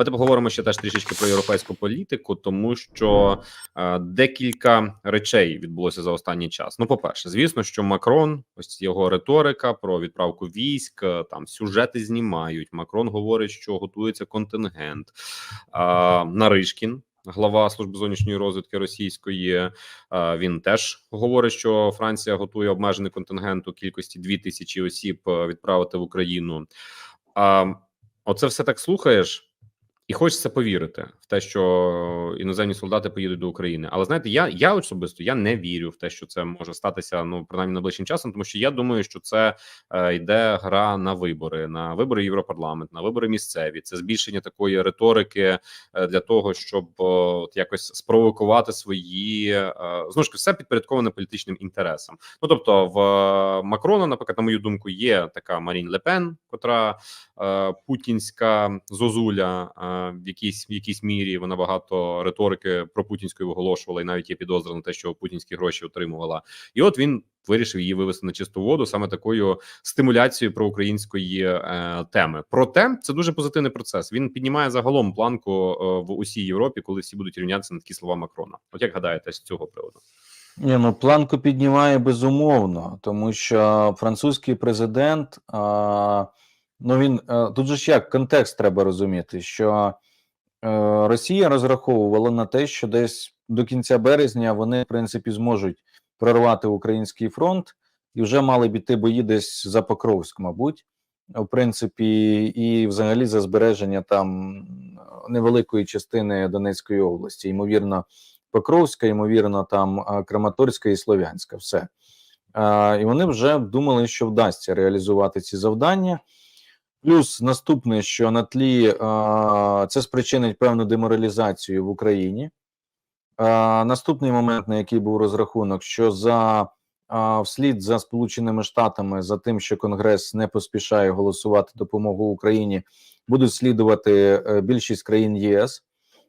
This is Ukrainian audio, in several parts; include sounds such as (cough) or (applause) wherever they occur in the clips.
Давайте поговоримо ще теж трішечки про європейську політику, тому що е, декілька речей відбулося за останній час. Ну, по перше, звісно, що Макрон, ось його риторика про відправку військ, е, там сюжети знімають. Макрон говорить, що готується контингент. Е, Наришкін. Глава служби зовнішньої розвідки російської е, він теж говорить, що Франція готує обмежений контингент у кількості 2000 осіб е, відправити в Україну. А оце все так слухаєш, і хочеться повірити в те, що іноземні солдати поїдуть до України. Але знаєте, я я особисто я не вірю в те, що це може статися ну принаймні найближчим часом, тому що я думаю, що це е, йде гра на вибори, на вибори Європарламент, на вибори місцеві. Це збільшення такої риторики е, для того, щоб е, от якось спровокувати свої е, знову ж все підпорядковане політичним інтересам. Ну тобто, в е, Макрона, наприклад, на мою думку, є така Марін Лепен, котра е, путінська зозуля. Е, в якійсь в якійсь мірі вона багато риторики про путінської виголошувала, і навіть є підозра на те, що путінські гроші отримувала. І от він вирішив її вивести на чисту воду саме такою стимуляцією проукраїнської е, теми. Проте це дуже позитивний процес. Він піднімає загалом планку е, в усій Європі, коли всі будуть рівнятися на такі слова Макрона. От як гадаєте з цього приводу? Ні, ну планку піднімає безумовно, тому що французький президент. А... Ну він е, тут же ж як контекст треба розуміти, що е, Росія розраховувала на те, що десь до кінця березня вони в принципі зможуть прорвати український фронт і вже мали б бої десь за Покровськ, мабуть, в принципі, і взагалі за збереження там невеликої частини Донецької області, ймовірно, Покровська, ймовірно, там Краматорська і Слов'янська. Все. І вони вже думали, що вдасться реалізувати ці завдання. Плюс наступне, що на тлі а, це спричинить певну деморалізацію в Україні. А, Наступний момент, на який був розрахунок, що за а, вслід за Сполученими Штатами, за тим, що Конгрес не поспішає голосувати допомогу Україні, будуть слідувати е, більшість країн ЄС,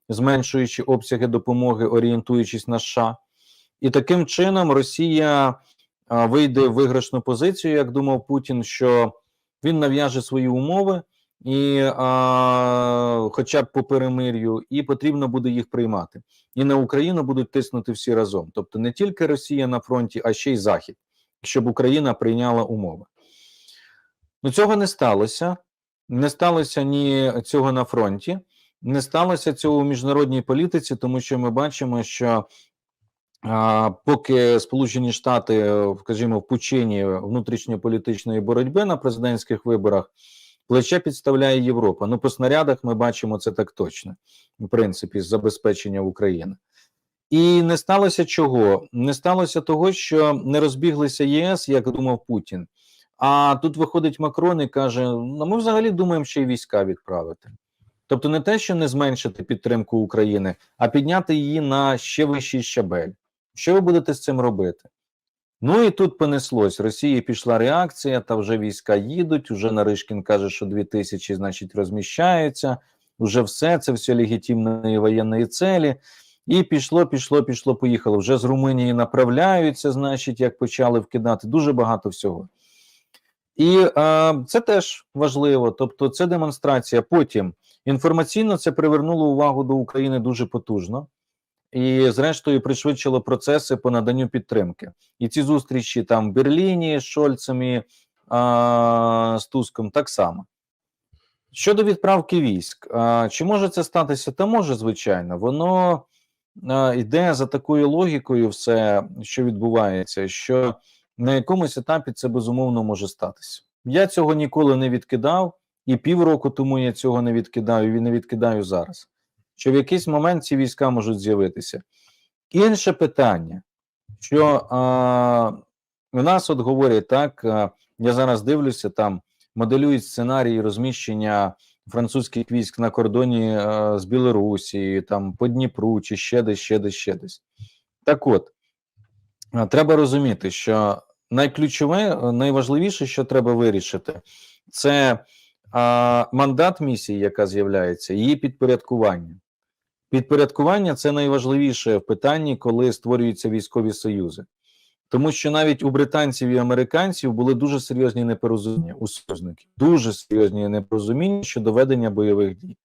зменшуючи обсяги допомоги, орієнтуючись на США. І таким чином Росія а, вийде в виграшну позицію, як думав Путін. що він нав'яже свої умови, і а, хоча б по перемир'ю, і потрібно буде їх приймати. І на Україну будуть тиснути всі разом. Тобто не тільки Росія на фронті, а ще й Захід, щоб Україна прийняла умови. Ну цього не сталося. Не сталося ні цього на фронті, не сталося цього у міжнародній політиці, тому що ми бачимо, що Поки Сполучені Штати, скажімо, в пучині внутрішньополітичної боротьби на президентських виборах плече підставляє Європа. Ну, по снарядах ми бачимо це так точно, в принципі, з забезпечення України. І не сталося чого? Не сталося того, що не розбіглися ЄС, як думав Путін. А тут виходить Макрон і каже: ну ми взагалі думаємо, ще й війська відправити. Тобто, не те, що не зменшити підтримку України, а підняти її на ще вищий щабель. Що ви будете з цим робити? Ну і тут понеслось. Росії пішла реакція, та вже війська їдуть. Уже Наришкін каже, що 2000, значить, розміщаються. Уже все це все легітимної воєнної целі. І пішло, пішло, пішло, поїхало. Вже з Румунії направляються, значить, як почали вкидати. Дуже багато всього. І е, це теж важливо. Тобто, це демонстрація. Потім інформаційно це привернуло увагу до України дуже потужно і, зрештою, пришвидшило процеси по наданню підтримки. І ці зустрічі там в Берліні з Шольцем і а, з Туском так само. Щодо відправки військ, а, чи може це статися? Та може, звичайно, воно а, йде за такою логікою, все, що відбувається, що на якомусь етапі це безумовно може статися. Я цього ніколи не відкидав, і півроку тому я цього не відкидаю і не відкидаю зараз що в якийсь момент ці війська можуть з'явитися. Інше питання, що а, у нас от говорять так, а, я зараз дивлюся, там моделюють сценарії розміщення французьких військ на кордоні а, з Білорусі, там по Дніпру, чи ще десь, ще десь, ще десь. Так от, а, треба розуміти, що найключове, найважливіше, що треба вирішити, це а, мандат місії, яка з'являється, її підпорядкування. Підпорядкування це найважливіше в питанні, коли створюються військові союзи, тому що навіть у британців і американців були дуже серйозні непорозуміння у союзників, дуже серйозні непорозуміння щодо ведення бойових дій.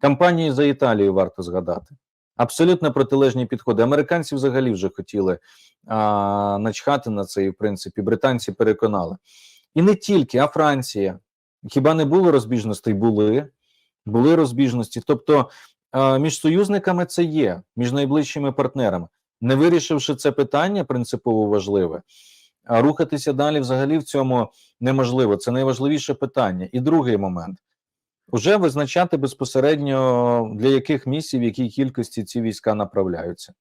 Кампанії за Італію варто згадати. Абсолютно протилежні підходи. Американці взагалі вже хотіли а, начхати на це, і в принципі британці переконали. І не тільки, а Франція. Хіба не було розбіжностей? Були, були розбіжності. Тобто між союзниками це є, між найближчими партнерами. Не вирішивши це питання, принципово важливе, а рухатися далі взагалі в цьому неможливо. Це найважливіше питання. І другий момент вже визначати безпосередньо для яких місій, в якій кількості ці війська направляються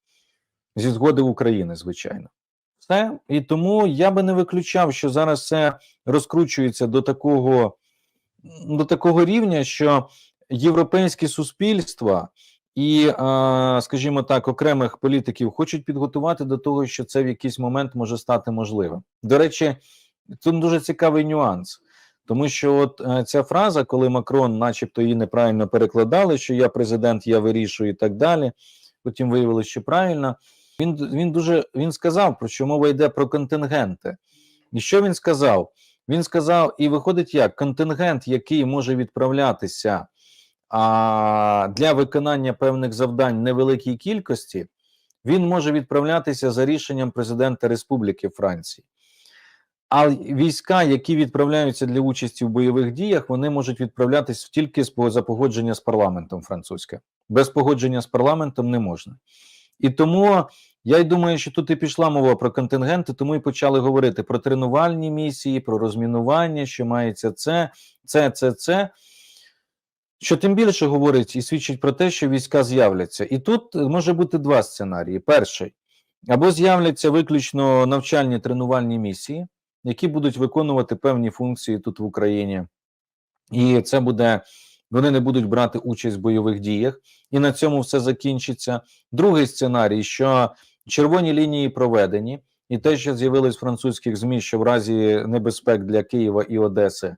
зі згоди України, звичайно. Все і тому я би не виключав, що зараз це розкручується до такого, до такого рівня, що європейське суспільство і, скажімо так, окремих політиків хочуть підготувати до того, що це в якийсь момент може стати можливим. До речі, тут дуже цікавий нюанс. Тому що от е, ця фраза, коли Макрон, начебто, її неправильно перекладали, що я президент, я вирішую і так далі. Потім виявилося, що правильно. Він він дуже він сказав, про що мова йде про контингенти. І що він сказав? Він сказав, і виходить як контингент, який може відправлятися а, для виконання певних завдань невеликій кількості, він може відправлятися за рішенням президента Республіки Франції. А війська, які відправляються для участі в бойових діях, вони можуть відправлятися тільки за погодження з парламентом французьке. Без погодження з парламентом не можна. І тому я й думаю, що тут і пішла мова про контингенти, тому і почали говорити про тренувальні місії, про розмінування, що мається це, це, це, це. Що тим більше говорить і свідчить про те, що війська з'являться. І тут може бути два сценарії: перший або з'являться виключно навчальні тренувальні місії які будуть виконувати певні функції тут в Україні, і це буде. Вони не будуть брати участь в бойових діях, і на цьому все закінчиться. Другий сценарій, що червоні лінії проведені, і те, що з'явилось французьких змі, що в разі небезпек для Києва і Одеси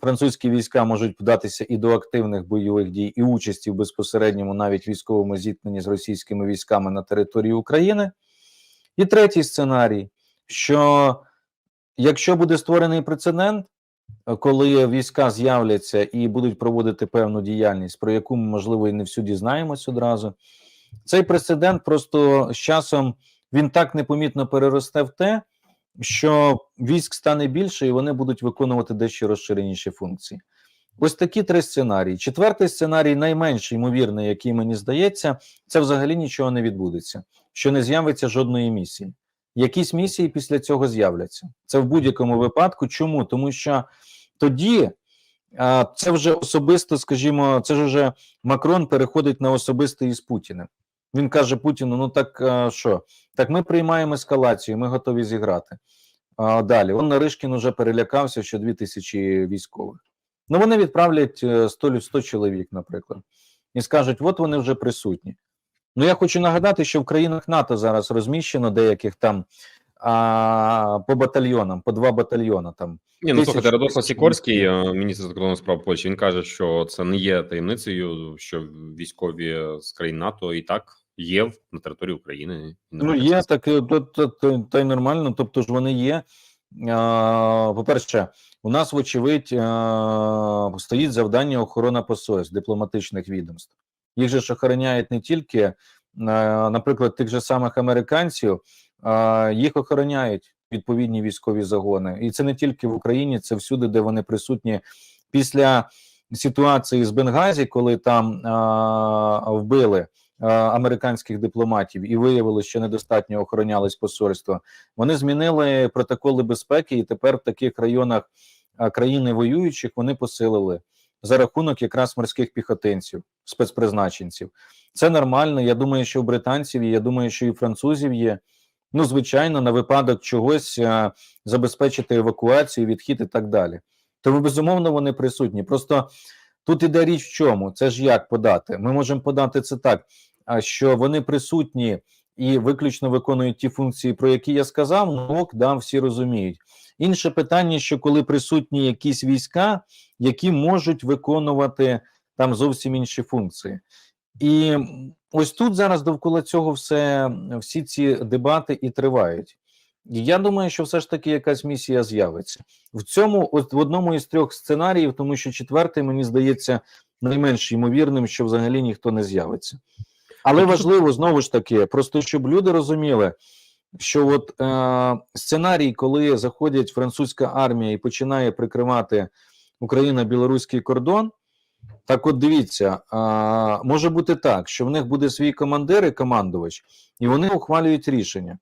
французькі війська можуть вдатися і до активних бойових дій, і участі в безпосередньому навіть військовому зіткненні з російськими військами на території України. І третій сценарій, що Якщо буде створений прецедент, коли війська з'являться і будуть проводити певну діяльність, про яку ми, можливо, і не всю дізнаємось одразу, цей прецедент просто з часом він так непомітно переросте в те, що військ стане більше і вони будуть виконувати дещо розширеніші функції. Ось такі три сценарії. Четвертий сценарій, найменш ймовірний, який мені здається, це взагалі нічого не відбудеться, що не з'явиться жодної місії якісь місії після цього з'являться. Це в будь-якому випадку. Чому? Тому що тоді це вже особисто, скажімо, це ж вже Макрон переходить на особистий із Путіним. Він каже Путіну: ну так що? Так ми приймаємо ескалацію, ми готові зіграти. А, Далі он Наришкін уже перелякався, що 2000 військових. Ну вони відправлять 100, 100 чоловік, наприклад, і скажуть: от вони вже присутні. Ну я хочу нагадати, що в країнах НАТО зараз розміщено деяких там а, по батальйонам, по два батальйона там. Ні, ну слухайте, Радослав Сікорський, е, міністр закордонних справ Польщі, він каже, що це не є таємницею, що військові з країн НАТО і так є на території України. Ну є так, е, то, то, то, й нормально. Тобто ж вони є. По-перше, у нас, вочевидь, а, стоїть завдання охорона посольств дипломатичних відомств. Їх же ж охороняють не тільки, е, наприклад, тих же самих американців, їх охороняють відповідні військові загони. І це не тільки в Україні, це всюди, де вони присутні після ситуації з Бенгазі, коли там вбили американських дипломатів і виявилося, що недостатньо охоронялись посольства. Вони змінили протоколи безпеки, і тепер в таких районах країни воюючих вони посилили за рахунок якраз морських піхотинців, спецпризначенців. Це нормально. Я думаю, що у британців є, я думаю, що і французів є. Ну, звичайно, на випадок чогось забезпечити евакуацію, відхід і так далі. Тому, безумовно, вони присутні. Просто тут іде річ в чому? Це ж як подати? Ми можемо подати це так, що вони присутні і виключно виконують ті функції, про які я сказав. Ну, ок, да, всі розуміють. Інше питання, що коли присутні якісь війська, які можуть виконувати там зовсім інші функції. І ось тут зараз довкола цього все всі ці дебати і тривають. І я думаю, що все ж таки якась місія з'явиться в цьому, от в одному із трьох сценаріїв, тому що четвертий, мені здається, найменш ймовірним, що взагалі ніхто не з'явиться. Але важливо знову ж таки, просто щоб люди розуміли, що от е, сценарій, коли заходять французька армія і починає прикривати Україно-білоруський кордон. Так, от дивіться, може бути так, що в них буде свій командир і командувач, і вони ухвалюють рішення.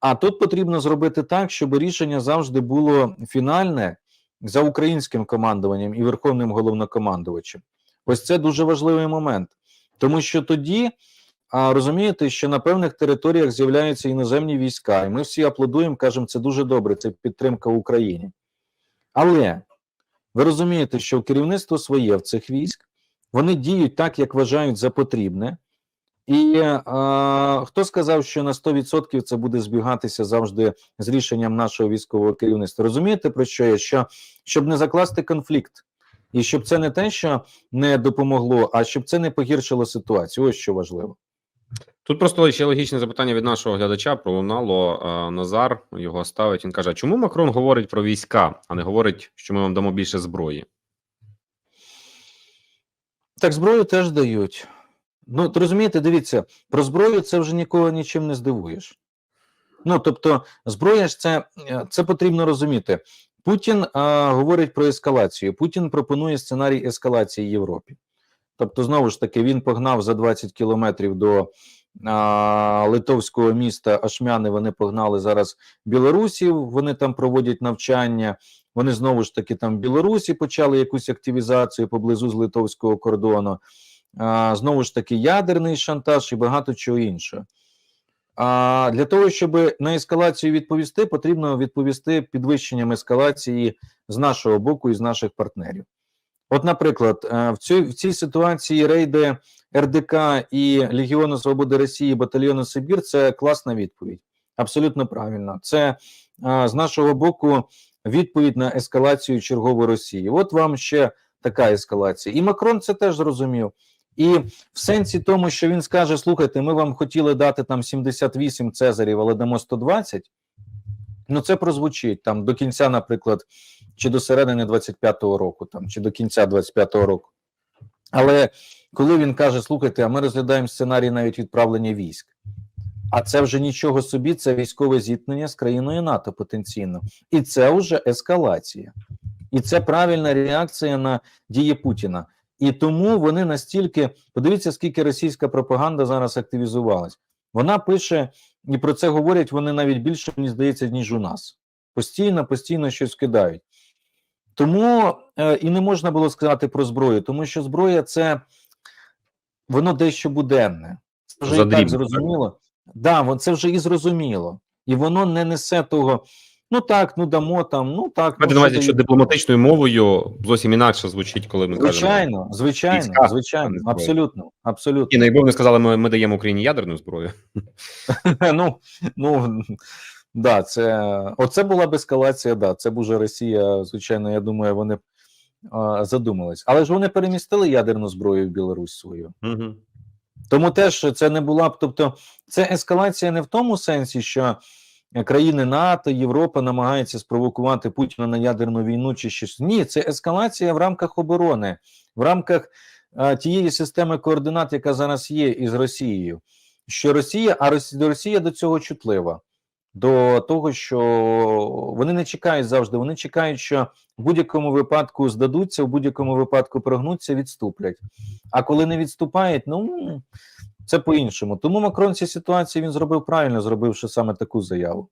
А тут потрібно зробити так, щоб рішення завжди було фінальне за українським командуванням і верховним головнокомандувачем. Ось це дуже важливий момент, тому що тоді розумієте, що на певних територіях з'являються іноземні війська, і ми всі аплодуємо, кажемо, це дуже добре, це підтримка Україні. Але ви розумієте, що керівництво своє в цих військ, вони діють так, як вважають за потрібне. І е, хто сказав, що на 100% це буде збігатися завжди з рішенням нашого військового керівництва? Розумієте, про що я? Що щоб не закласти конфлікт, і щоб це не те, що не допомогло, а щоб це не погіршило ситуацію. Ось що важливо. Тут просто ще логічне запитання від нашого глядача пролунало. е, Назар його ставить. Він каже: чому Макрон говорить про війська, а не говорить, що ми вам дамо більше зброї? Так, зброю теж дають. Ну, розумієте, дивіться, про зброю це вже нікого нічим не здивуєш. Ну, тобто, зброя ж це, е, це потрібно розуміти. Путін а, говорить про ескалацію. Путін пропонує сценарій ескалації Європі. Тобто, знову ж таки, він погнав за 20 кілометрів до а, литовського міста Ашмяни. Вони погнали зараз білорусів. Вони там проводять навчання. Вони знову ж таки там в Білорусі почали якусь активізацію поблизу з литовського кордону. А, знову ж таки, ядерний шантаж і багато чого іншого. А для того, щоб на ескалацію відповісти, потрібно відповісти підвищенням ескалації з нашого боку і з наших партнерів. От, наприклад, е, в цій, в цій ситуації рейди РДК і Легіону Свободи Росії, батальйону Сибір це класна відповідь. Абсолютно правильно. Це з нашого боку відповідь на ескалацію чергової Росії. От вам ще така ескалація. І Макрон це теж зрозумів. І в сенсі тому, що він скаже: слухайте, ми вам хотіли дати там 78 цезарів, але дамо 120. Ну, це прозвучить там до кінця, наприклад, чи до середини 25-го року, там, чи до кінця 25-го року. Але коли він каже: слухайте, а ми розглядаємо сценарій навіть відправлення військ, а це вже нічого собі, це військове зіткнення з країною НАТО потенційно. І це вже ескалація. І це правильна реакція на дії Путіна. І тому вони настільки подивіться, скільки російська пропаганда зараз активізувалась. Вона пише і про це говорять вони навіть більше, мені здається, ніж у нас. Постійно, постійно щось кидають. Тому е, і не можна було сказати про зброю, тому що зброя це воно дещо буденне. Це вже і так зрозуміло. Да, це вже і зрозуміло. І воно не несе того. Ну так, ну дамо там, ну так. Майте ну, на увазі, що дипломатичною мовою зовсім інакше звучить, коли ми кажемо. Звичайно, звичайно, війська, звичайно, абсолютно, абсолютно. І найбільше сказали, ми, ми даємо Україні ядерну зброю. (laughs) ну, ну да, це оце була б ескалація. Да, це б уже Росія. Звичайно, я думаю, вони б задумались. Але ж вони перемістили ядерну зброю в Білорусь свою. Угу. Тому теж це не була б. Тобто, це ескалація не в тому сенсі, що країни НАТО, Європа намагаються спровокувати Путіна на ядерну війну чи щось. Ні, це ескалація в рамках оборони, в рамках а, тієї системи координат, яка зараз є із Росією. Що Росія, а Росія, Росія до цього чутлива. До того, що вони не чекають завжди, вони чекають, що в будь-якому випадку здадуться, в будь-якому випадку прогнуться, відступлять. А коли не відступають, ну це по іншому. Тому Макрон цій ситуації він зробив правильно, зробивши саме таку заяву.